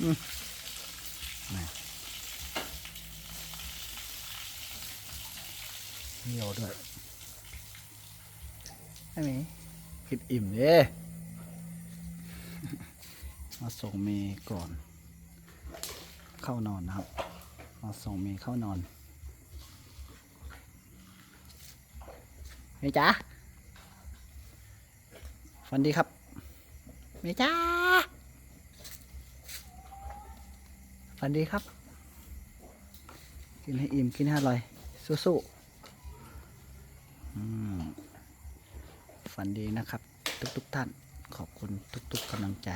อืมนี่เหนียวด้วยไอ้หมีกินอิ่มเด้มาส่งเมย์ก่อน เข้านอนนะครับ มาส่งเมย์เข้านอนเมย์จ๋าฝันดีครับเมย์จ๋า ฝันดีครับ กินให้อิ่มกินให้อร่อย สู้ๆฝันดีนะครับ ทุกๆท่านขอบคุณทุก ๆกำลังใจ